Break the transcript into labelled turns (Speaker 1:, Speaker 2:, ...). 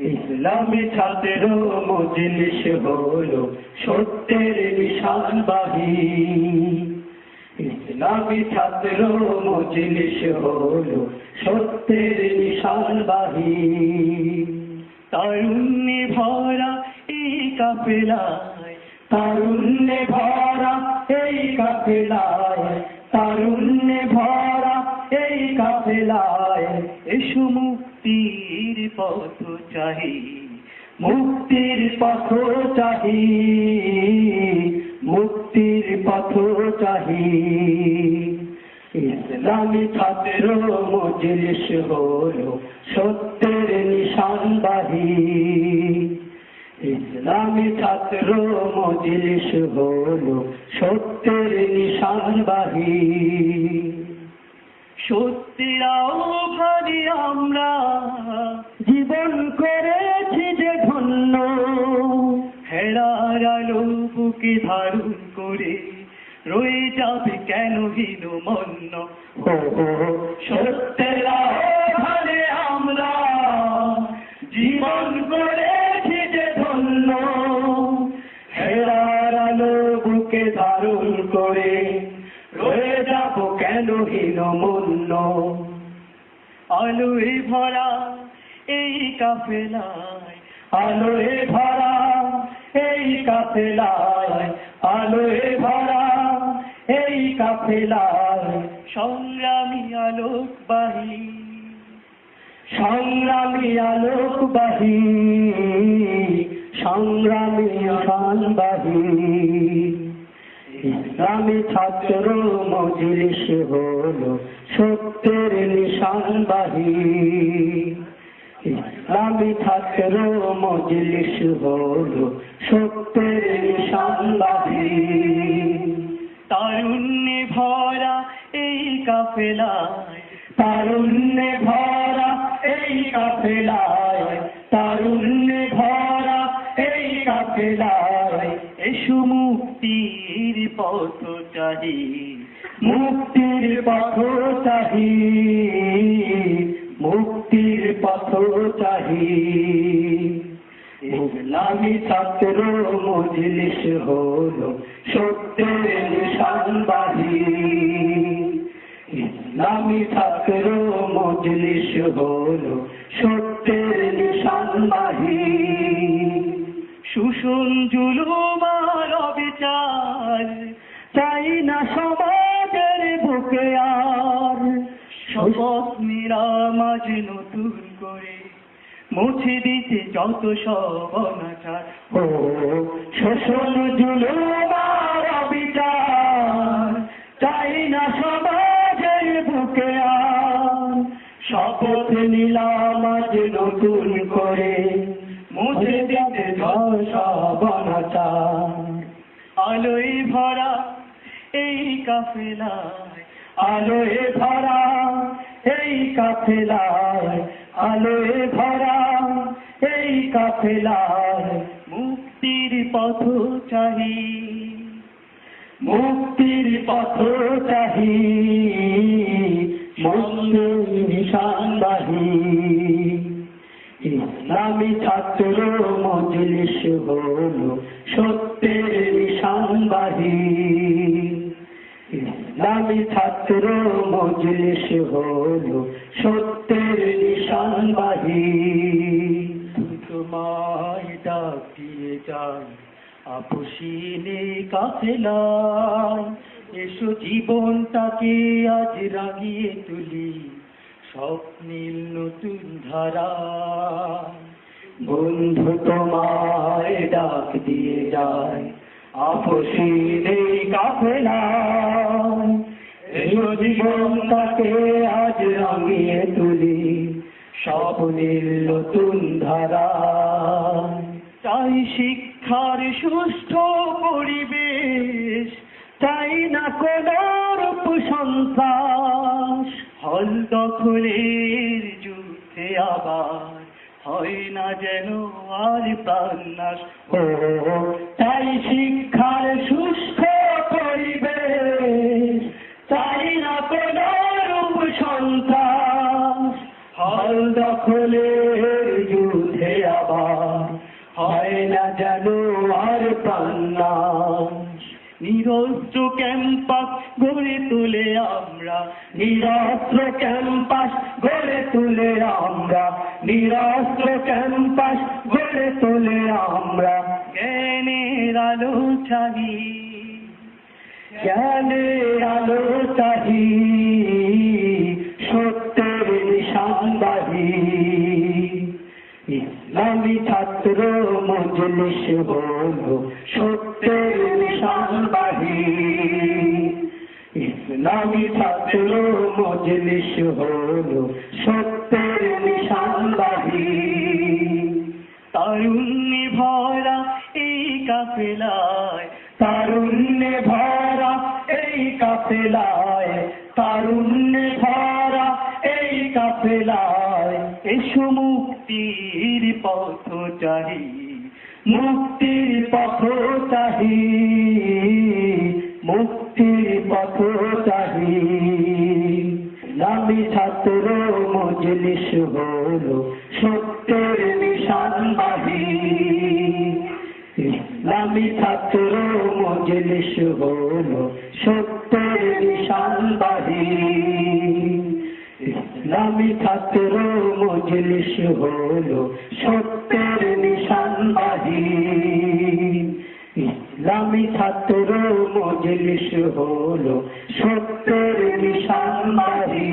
Speaker 1: ইসলামী ছাত্র মজলিস হল সত্যের বিশাল নিশানবাহী ইসলামী ছাত্র মজলিস হল সত্যের নিশানবাহী তারুণ্যে ভরা এই কাফেলায়, তারুণ্যে ভরা এই কাফেলায়, তারুণ্যে ভরা কাফেলায় মুক্তির পথ চাহি, মুক্তির পথ চাহি, মুক্তির পথ চাহি। ইসলামী ছাত্র মজলিস হলো সত্যের নিশানবাহী ইসলামী ছাত্র মজলিস হলো সত্যের নিশানবাহী সত্যিরাও ভারি আমরা, জীবন করেছি যে ধন্য। হেরার আলো বুকে ধারণ করে রয়ে যাবে কেন হীন মন্য ভারি আমরা, জীবন করেছি আলোয় ভরা এই কাফেলায়, আলোয় ভরা এই কাফেলায়, আলোয় ভরা এই কাফেলায়। সংগ্রামী আলোকবাহী সংগ্রামী আলোকবাহী, সংগ্রামী শানবাহী ইসলামী ছাত্র মজলিস হলো সত্যের নিশানবাহী ইসলামী ছাত্র মজলিস হলো সত্যের নিশানবাহী তারুণ্যে ভরা এই কাফেলায়। তারুণ্যে ভরা এই কাফেলায়। এসু মুক্তির পথ চাহি। মুক্তির পথ চাহি। মুক্তির পথ চাহি। ছাত্র মজলিস হলো সত্যের নিশানবাহী ইসলামী ছাত্র মজলিস হলো সত্যের নিশানবাহী শোষণ জুলুম আর অবিচার। চাই না সমাজের বুকে আর। শপথ নিরামাজ নতুন করে মুছে দিতে যত সব অনাচার। ও শোষণ, জুলুম আর অবিচার। চাই না সমাজের বুকে আর। শপথ নিলাম আজ নতুন করে আলোয় ভরা এই কাফেলায়, আলোয় ভরা এই কাফেলায়, আলোয় ভরা এই কাফেলায় মুক্তির পথ চাহি। মুক্তির পথ চাহি মন্দির নিশানবাহী ইসলামী ছাত্র মজলিস হলো সত্যের নিশানবাহী। ইসলামী ছাত্র মজলিস হলো সত্যের নিশানবাহী। তোমায় ডাক দিয়ে যাই, আপুসিনে কাফেলায়। এসো জীবনটাকে আজ রাগিয়ে তুলি স্বপ্নীল নতুন ধারা বন্ধু তোমায় ডাক দিয়ে যায়, আপসিনে কাফেলায় এসো জীবনটাকে আজ রাঙিয়ে তুলি স্বপ্নীল নতুন ধারা চাই শিক্ষার সুষ্ঠ পরিবেশ, চাই না কোন রূপ হল দখলের যুদ্ধে আবার হয় না যেন আর প্রাণনাশ। তাই শিক্ষার সুস্থ পরিবেশ চাই না কোন রূপ সন্ত্রাস হল দখলের যুদ্ধে হয় না যেন আর প্রাণনাশ। নিরস্ত্র ক্যাম্পাস গড়ে তুলে আমরা। নিরস্ত্র ক্যাম্পাস গড়ে তুলে আমরা। নিরস্ত্র ক্যাম্পাস গড়ে তুলে আমরা। জ্ঞানের আলো চাহি। জ্ঞানের আলো চাহি। সত্যের নিশানবাহী ইসলামী ছাত্র মজলিস হলো সত্যের ইসলামী ছাত্র মজলিস হলো সত্যের নিশানবাহী তারুণ্যে ভরা এই কাফেলায়, তারুণ্যে ভরা এই কাফেলায়, তারুণ্যে ভরা এই কাফেলায়, এসো মুক্তির পথ চাহি মুক্তির পথ চাহি, মুক্তির পথ চাহি। নামি ছাত্র মজলিস হলো সত্যের নিশানবাহী ইসলামী ছাত্র মজলিস হলো সত্যের নিশানবাহী ইসলামী ছাত্র মজলিস হলো সত্যের নিশানবাহী ইসলামী ছাত্র মজলিস হলো সত্যের নিশানবাহী